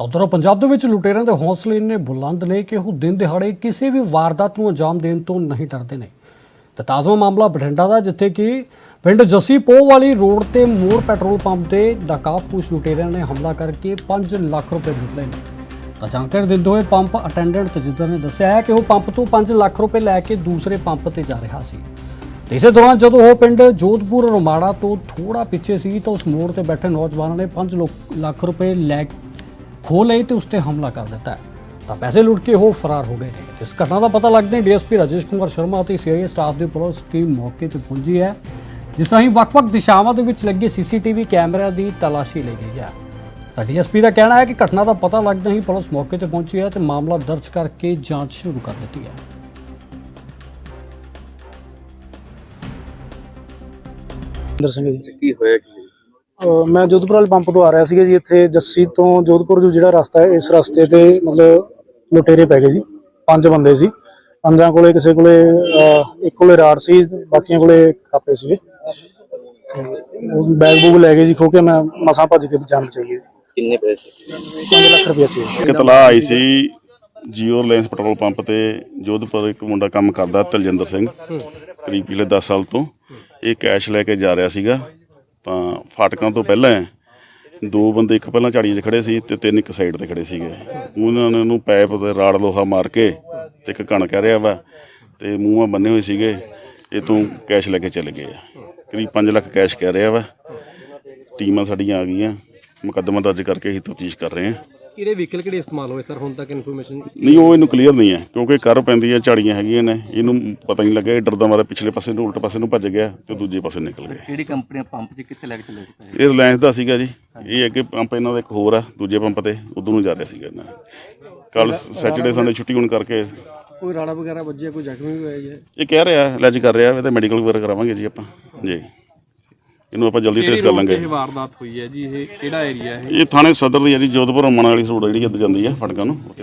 ਤਾਂ ਉੱਧਰ ਪੰਜਾਬ ਦੇ ਵਿੱਚ ਲੁਟੇਰਿਆਂ ਦੇ ਹੌਸਲੇ ਇੰਨੇ ਬੁਲੰਦ ਨੇ ਕਿ ਉਹ ਦਿਨ ਦਿਹਾੜੇ ਕਿਸੇ ਵੀ ਵਾਰਦਾਤ ਨੂੰ ਅੰਜਾਮ ਦੇਣ ਤੋਂ ਨਹੀਂ ਡਰਦੇ ਨੇ। ਤੇ ਤਾਜ਼ਾ ਮਾਮਲਾ ਬਠਿੰਡਾ ਦਾ, ਜਿੱਥੇ ਕਿ ਪਿੰਡ ਜੱਸੀ ਪੋਹ ਵਾਲੀ ਰੋਡ ਤੇ ਮੋੜ ਪੈਟਰੋਲ ਪੰਪ ਤੇ ਨਕਾਬਪੋਸ਼ ਲੁਟੇਰਿਆਂ ਨੇ ਹਮਲਾ ਕਰਕੇ 5 ਲੱਖ ਰੁਪਏ ਲੁੱਟ ਲਏ ਨੇ। ਤਾਂ ਜਾਣਕਾਰੀ ਦਿੰਦੇ ਹੋਏ ਪੰਪ ਅਟੈਂਡੈਂਟ ਤਜਿੰਦਰ ਨੇ ਦੱਸਿਆ ਹੈ ਕਿ ਉਹ ਪੰਪ ਤੋਂ 5 ਲੱਖ ਰੁਪਏ ਲੈ ਕੇ ਦੂਸਰੇ ਪੰਪ ਤੇ ਜਾ ਰਿਹਾ ਸੀ। ਤੇ ਇਸੇ ਦੌਰਾਨ ਜਦੋਂ ਉਹ ਪਿੰਡ ਜੋਧਪੁਰ ਰਮਾੜਾ ਤੋਂ ਥੋੜਾ ਪਿੱਛੇ ਸੀ ਤਾਂ ਉਸ ਮੋੜ ਤੇ ਬੈਠੇ ਨੌਜਵਾਨਾਂ ਨੇ 5 ਲੱਖ ਰੁਪਏ ਲੈ ਖੋਹ ਲਏ ਤੇ ਉਸ ਤੇ ਹਮਲਾ ਕਰ ਦਿੱਤਾ। ਤਾਂ ਪੈਸੇ ਲੁੱਟ ਕੇ ਉਹ ਫਰਾਰ ਹੋ ਗਏ ਨੇ। ਇਸ ਘਟਨਾ ਦਾ ਪਤਾ ਲੱਗਦੇ ਹੀ ਡੀਐਸਪੀ ਰਾਜੇਸ਼ ਕੁਮਾਰ ਸ਼ਰਮਾ ਅਤੇ ਸੀਆਈਏ ਸਟਾਫ ਦੀ ਪੁਲਿਸ ਟੀਮ ਮੌਕੇ ਤੇ ਪਹੁੰਚੀ ਹੈ ਜਿਸ ਰਾਹੀਂ ਵੱਖ-ਵੱਖ ਦਿਸ਼ਾਵਾਂ ਦੇ ਵਿੱਚ ਲੱਗੇ ਸੀਸੀਟੀਵੀ ਕੈਮਰਿਆਂ ਦੀ ਤਲਾਸ਼ੀ ਲਈ ਗਈ ਹੈ। ਤਾਂ ਡੀਐਸਪੀ ਦਾ ਕਹਿਣਾ ਹੈ ਕਿ ਘਟਨਾ ਦਾ ਪਤਾ ਲੱਗਦੇ ਹੀ ਪੁਲਿਸ ਮੌਕੇ ਤੇ ਪਹੁੰਚੀ ਹੈ ਤੇ ਮਾਮਲਾ ਦਰਜ ਕਰਕੇ ਜਾਂਚ ਸ਼ੁਰੂ ਕਰ ਦਿੱਤੀ ਹੈ। ਸਿੰਘ ਜੀ। ਕੀ ਹੋਇਆ ਕੀ? ਮੈਂ ਜੋਧਪੁਰ ਵਾਲੇ ਪੰਪ ਤੋਂ ਆ ਰਿਹਾ ਸੀਗਾ ਜੀ ਇੱਥੇ ਜੱਸੀ ਤੋਂ ਜੋਧਪੁਰ ਜੋ ਜਿਹੜਾ ਰਸਤਾ ਹੈ ਇਸ ਰਸਤੇ ਤੇ ਮਤਲਬ ਲੁਟੇਰੇ ਪੈ ਗਏ ਜੀ ਪੰਜ ਬੰਦੇ ਸੀ। ਪੰਜਾਂ ਕੋਲੇ ਕਿਸੇ ਕੋਲੇ ਇੱਕ ਕੋਲੇ ਰਾੜ ਸੀ ਬਾਕੀਆਂ ਕੋਲੇ ਕਾਪੇ ਸੀਗੇ। ਤੇ ਉਹ ਬੈਗ ਬੂਗ ਲੈ ਗਏ ਜੀ ਖੋ ਕੇ ਮੈਂ ਮਸਾਂ ਭੱਜ ਕੇ ਜਾਣ ਚਾਹੀਏ ਕਿੰਨੇ ਪੈਸੇ 5 ਲੱਖ ਰੁਪਏ ਸੀ। ਇੱਕ ਤਲਾਹ ਆਈ ਸੀ ਜੀਓ ਰਿਲਾਇੰਸ ਪੈਟਰੋਲ ਪੰਪ ਤੇ ਜੋਧਪੁਰ ਇੱਕ ਮੁੰਡਾ ਕੰਮ ਕਰਦਾ ਤਲਜਿੰਦਰ ਸਿੰਘ ਕਰੀਬ ਪਿਛਲੇ 10 ਸਾਲ ਤੋਂ। ਇਹ ਕੈਸ਼ ਲੈ ਕੇ ਜਾ ਰਿਹਾ ਸੀਗਾ। ਤਾਂ ਫਾਟਕਾਂ ਤੋਂ ਪਹਿਲਾਂ ਦੋ ਬੰਦੇ ਇੱਕ ਪਹਿਲਾਂ ਝਾੜੀਆਂ 'ਚ ਖੜੇ ਸੀ ਤੇ ਤਿੰਨ ਇੱਕ ਸਾਈਡ ਤੇ ਖੜੇ ਸੀਗੇ। ਉਹਨਾਂ ਨੇ ਉਹਨੂੰ ਪੈਪ ਤੇ ਰਾੜ ਲੋਹਾ ਮਾਰ ਕੇ ਤੇ ਇੱਕ ਕਣ ਕਹਿ ਰਿਹਾ ਵਾ ਤੇ ਮੂੰਹਾਂ ਬੰਨੇ ਹੋਏ ਸੀਗੇ, ਇਹ ਤੋਂ ਕੈਸ਼ ਲੈ ਕੇ ਚਲੇ ਗਏ ਆ। ਕਰੀਬ 5 ਲੱਖ ਕੈਸ਼ ਕਹਿ ਰਿਹਾ ਵਾ। ਟੀਮਾਂ ਸਾਡੀਆਂ ਆ ਗਈਆਂ, ਮੁਕੱਦਮਾ ਦਰਜ ਕਰਕੇ ਅਸੀਂ ਤਫਤੀਸ਼ ਕਰ ਰਹੇ ਹਾਂ। ਕਿਹੜੇ ਵਹੀਕਲ ਕਿਹੜੇ ਇਸਤੇਮਾਲ ਹੋਏ ਸਰ? ਹੁਣ ਤੱਕ ਇਨਫੋਰਮੇਸ਼ਨ ਨਹੀਂ ਉਹ ਇਹਨੂੰ ਕਲੀਅਰ ਨਹੀਂ ਹੈ ਕਿਉਂਕਿ ਕਰ ਪੈਂਦੀ ਹੈ ਝਾੜੀਆਂ ਹੈਗੀਆਂ ਨੇ ਇਹਨੂੰ ਪਤਾ ਨਹੀਂ ਲੱਗਿਆ ਇਹ ਡਰਦਾ ਮਾਰਾ ਪਿਛਲੇ ਪਾਸੇ ਨੂੰ ਉਲਟ ਪਾਸੇ ਨੂੰ ਭੱਜ ਗਿਆ ਤੇ ਦੂਜੇ ਪਾਸੇ ਨਿਕਲ ਗਿਆ। ਕਿਹੜੀ ਕੰਪਨੀ ਪੰਪ 'ਚ ਕਿੱਥੇ ਲੈ ਕੇ ਚਲੇ ਗਏ ਇਹ ਰਿਲਾਇੰਸ ਦਾ ਸੀਗਾ ਜੀ। ਇਹ ਅੱਗੇ ਪੰਪ ਇਹਨਾਂ ਦਾ ਇੱਕ ਹੋਰ ਆ ਦੂਜੇ ਪੰਪ ਤੇ ਉਧਰ ਨੂੰ ਜਾ ਰਿਹਾ ਸੀਗਾ ਇਹਨਾਂ ਕੱਲ ਸੈਟਰਡੇ ਸੰਡੇ ਛੁੱਟੀ ਹੋਣ ਕਰਕੇ ਕੋਈ ਰਾੜਾ ਵਗੈਰਾ ਵੱਜਿਆ ਕੋਈ ਜ਼ਖਮੀ ਹੋਇਆ ਜੀ? ਇਹ ਕਹਿ ਰਿਹਾ ਲੈਜ ਕਰ ਰਿਹਾ ਇਹ ਤੇ ਮੈਡੀਕਲ ਵਗੈਰਾ ਕਰਾਵਾਂਗੇ ਜੀ ਆਪਾਂ। ਜੀ। ਇਹਨੂੰ ਆਪਾਂ ਜਲਦੀ ਟ੍ਰੇਸ ਕਰ ਲਾਂਗੇ। ਇਹ ਵਾਰਦਾਤ ਹੋਈ ਹੈ ਜੀ? ਇਹ ਕਿਹੜਾ ਏਰੀਆ ਹੈ? ਇਹ ਥਾਣੇ ਸਦਰ ਦੀ ਹੈ ਜੀ ਜੋਧਪੁਰ ਅਮਨ ਵਾਲੀ ਰੋਡ ਜਿਹੜੀ ਇੱਧਰ ਜਾਂਦੀ ਹੈ ਫਟਕਾਂ ਨੂੰ।